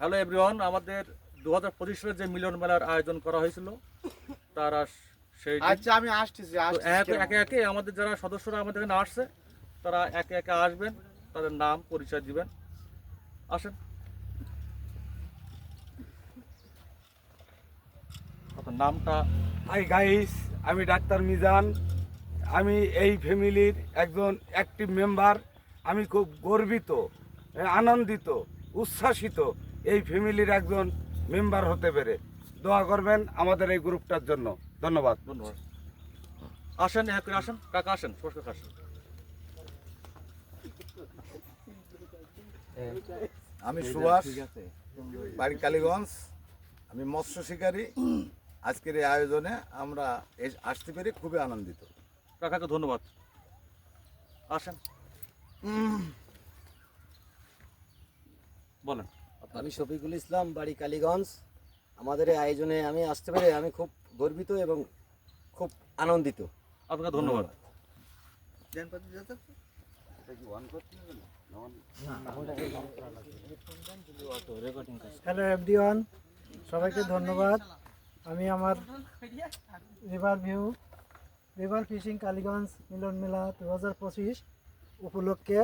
Hello everyone আমাদের দু হাজার পঁচিশ সালে যে মিলন মেলার আয়োজন করা হয়েছিল তারা সেই আচ্ছা আমি আসতেছি তো একে একে একে আমাদের যারা সদস্যরা আমাদের এখানে আসছে তারা একে একে আসবেন তাদের নাম পরিচয় দিবেন। আসেন। আপনার নামটা? হাই গাইস আমি ডাক্তার মিজান। আমি এই ফ্যামিলির একজন অ্যাক্টিভ মেম্বার আমি খুব গর্বিত আনন্দিত উচ্ছ্বাসিত। এই ফ্যামিলির একজন মেম্বার হতে পেরে দোয়া করবেন আমাদের এই গ্রুপটার জন্য। ধন্যবাদ। ধন্যবাদ। আসেন এক করে আসেন। কাকা আসেন সরকার আসেন। আমি সুভাষ বাড়ি কালীগঞ্জ। আমি মৎস্য শিকারী। আজকের এই আয়োজনে আমরা আসতে পেরে খুবই আনন্দিত। কাকাকে ধন্যবাদ। আসেন। বলেন। আমি শফিকুল ইসলাম বাড়ি কালীগঞ্জ। আমাদের এই আয়োজনে আমি আসতে পেরে আমি খুব গর্বিত এবং খুব আনন্দিত। আপনাকে ধন্যবাদ। হ্যালো এভরিওয়ান সবাইকে ধন্যবাদ। আমি আমার river view river fishing Kaliganj মিলন মেলা দু হাজার পঁচিশ উপলক্ষে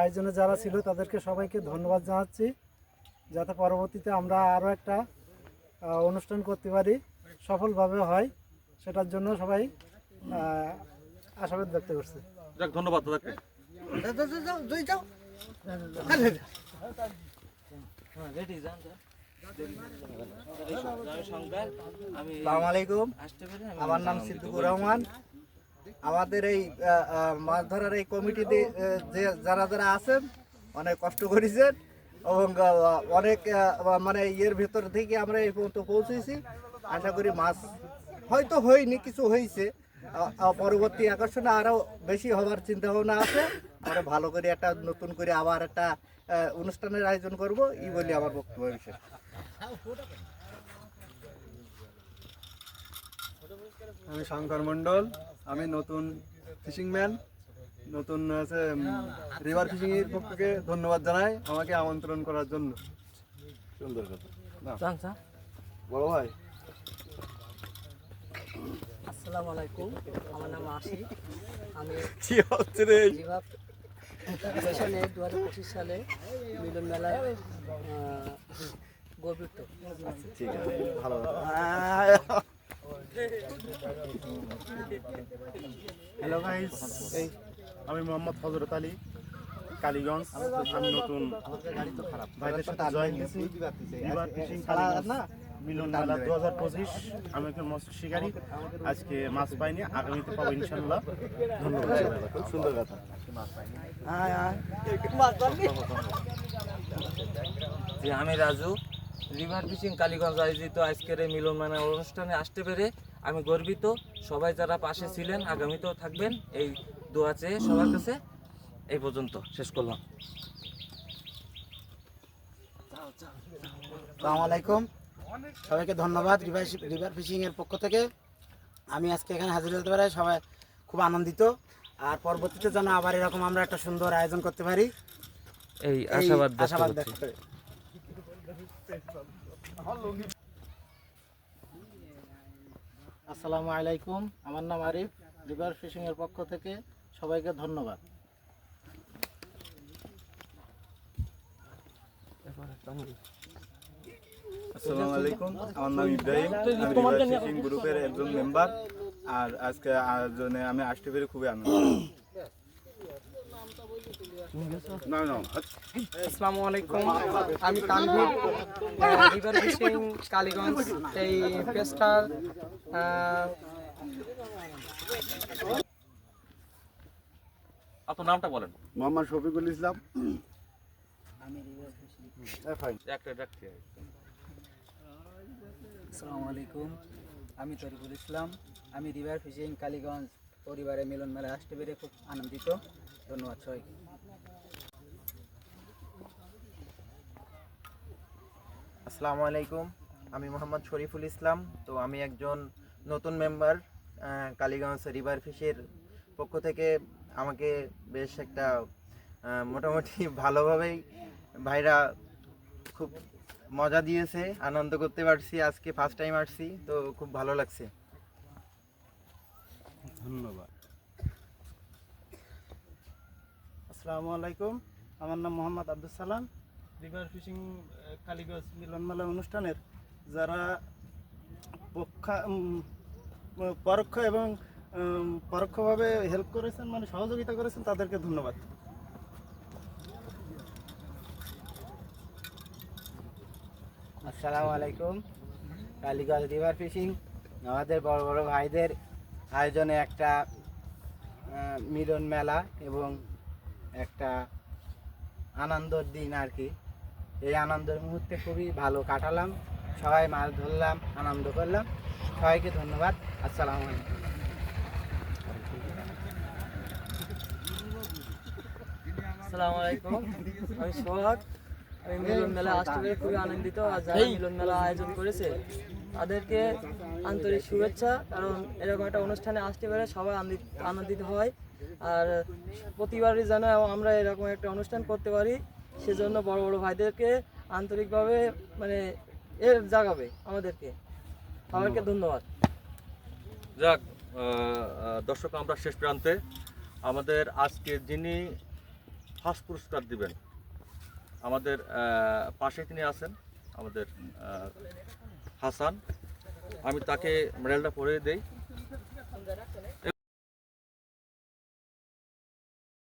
আয়োজনে যারা ছিল তাদেরকে সবাইকে ধন্যবাদ জানাচ্ছি। যাতে পরবর্তীতে আমরা আরও একটা অনুষ্ঠান করতে পারি সফলভাবে হয় সেটার জন্য সবাই আশাবাদ ব্যক্ত করছে। যাক ধন্যবাদ দাদাকে। আসসালামু আমার নাম সিদ্দিকুর রহমান। আমাদের এই মাছ ধরার এই কমিটিতে যে যারা যারা আছেন অনেক কষ্ট করেছেন। এবং অনেক মানে ইয়ের ভেতর থেকে আমরা এই পর্যন্ত পৌঁছেছি। আশা করি মাছ হয়তো হয়নি, কিছু হয়েছে। পরবর্তী আকর্ষণে আরও বেশি হবার চিন্তা ভাবনা আছে। আমরা ভালো করে একটা নতুন করে আবার একটা অনুষ্ঠানের আয়োজন করব, এই বলে আমার বক্তব্য বিশেষ। আমি শঙ্কর মণ্ডল, আমি নতুন ফিশিং ম্যান। নতুন আছে রিভার ফিশিং এর পক্ষে ধন্যবাদ জানাই আমাকে আমন্ত্রণ করার জন্য। সুন্দর কথা। না। বড় ভাই। আসসালামু আলাইকুম আমার নাম আশিক। আমি কি হচ্ছে রে? সেশনে দু হাজার পঁচিশ সালে মিলন মেলায় আহ, গর্বিত। ঠিক আছে ভালো হ্যালো গাইস আমি মোহাম্মদ হজরত আলী কালীগঞ্জ আমি নতুন ভাইদের সাথে জয়েন দিয়েছি রিভার ফিশিং কালীগঞ্জ। মিলন মেলা দু হাজার পঁচিশ আমি একজন মৎস্য শিকারী। আজকে মাছ পাইনি আগামীতে পাবো ইনশাল্লাহ ধন্যবাদ। খুব সুন্দর কথা। যে আমি রাজু রিভার ফিশিং কালীগঞ্জ আয়োজিত আজকের এই মিলন মেলা অনুষ্ঠানে আসতে পেরে আমি গর্বিত। সবাই যারা পাশে ছিলেন আগামীতেও থাকবেন। এই দোয়া চেয়ে সবার কাছে এই পর্যন্ত শেষ করলাম। আসসালামু আলাইকুম। সবাইকে ধন্যবাদ রিভার রিভার ফিশিং এর পক্ষ থেকে। আমি আজকে এখানে হাজির হতে পারি সবাই খুব আনন্দিত। আর পরবর্তীতে যেন আবার এরকম আমরা একটা সুন্দর আয়োজন করতে পারি। এই আশাবাদ আশাবাদ করে। আসসালামু আলাইকুম। আমার নাম আরিফ রিভার ফিশিং এর পক্ষ থেকে সবাইকে ধন্যবাদ। আসসালামু আলাইকুম আমার নাম ইব্রাহিম। আমি রিভার ফিশিং গ্রুপের একজন মেম্বার আর আজকে আয়োজনে আমি আসতে পেরে খুবই আনন্দ আসসালামু আলাইকুম। আমি তানভীর। রিভার ফিশিং কালীগঞ্জ এই পেস্টার আপনার নামটা বলেন। মোহাম্মদ শফিকুল ইসলাম। একটা একটা আসসালামু আলাইকুম। আমি তরিকুল ইসলাম। আমি রিভার ফিশিং কালীগঞ্জ। পরিবারে মিলন মেলা আসতে পেরে খুব আনন্দিত। ধন্যবাদ সবাইকে। আসসালামু আলাইকুম। আমি মোহাম্মদ শরীফুল ইসলাম। তো আমি একজন নতুন মেম্বার কালীগঞ্জ রিভার ফিশের পক্ষ থেকে। আমাকে বেশ একটা মোটামুটি ভালোভাবেই ভাইরা খুব মজা দিয়েছে। আনন্দ করতে পারছি। আজকে ফার্স্ট টাইম আসছি। তো খুব ভালো লাগছে। ধন্যবাদ। আসসালামু আলাইকুম। আমার নাম মোহাম্মদ আব্দুল সালাম। রিভার ফিশিং কালীগঞ্জ মিলন মেলা অনুষ্ঠানের যারা পক্ষা পরোক্ষ এবং পরোক্ষভাবে হেল্প করেছেন মানে সহযোগিতা করেছেন তাদেরকে ধন্যবাদ। আসসালামু আলাইকুম। কালীগঞ্জ রিভার ফিশিং আমাদের বড় বড় ভাইদের আয়োজনে একটা মিলন মেলা এবং একটা আনন্দর দিন আর কি। এই আনন্দের মুহূর্তে খুবই ভালো কাটালাম, সবাই মাছ ধরলাম, আনন্দ করলাম। সবাইকে ধন্যবাদ, আসসালামু আলাইকুম। আসসালামু আলাইকুম, আমি সোহাগ। আমি মিলন মেলা আসতে খুবই আনন্দিত, আর মিলন মেলা আয়োজন করেছে তাদেরকে আন্তরিক শুভেচ্ছা কারণ এরকম একটা অনুষ্ঠানে আসতে পেরে সবাই আনন্দিত- হয়। আর প্রতিবারই যেন আমরা এরকম একটা অনুষ্ঠান করতে পারি সেজন্য বড় বড় ভাইদেরকে আন্তরিকভাবে মানে এর জাগাবে আমাদেরকে। সবাইকে ধন্যবাদ। যাক দর্শক আমরা শেষ প্রান্তে আমাদের আজকে যিনি ফার্স্ট পুরস্কার দিবেন আমাদের পাশে তিনি আছেন আমাদের হাসান। আমি তাকে মেডেলটা পরিয়ে দেই।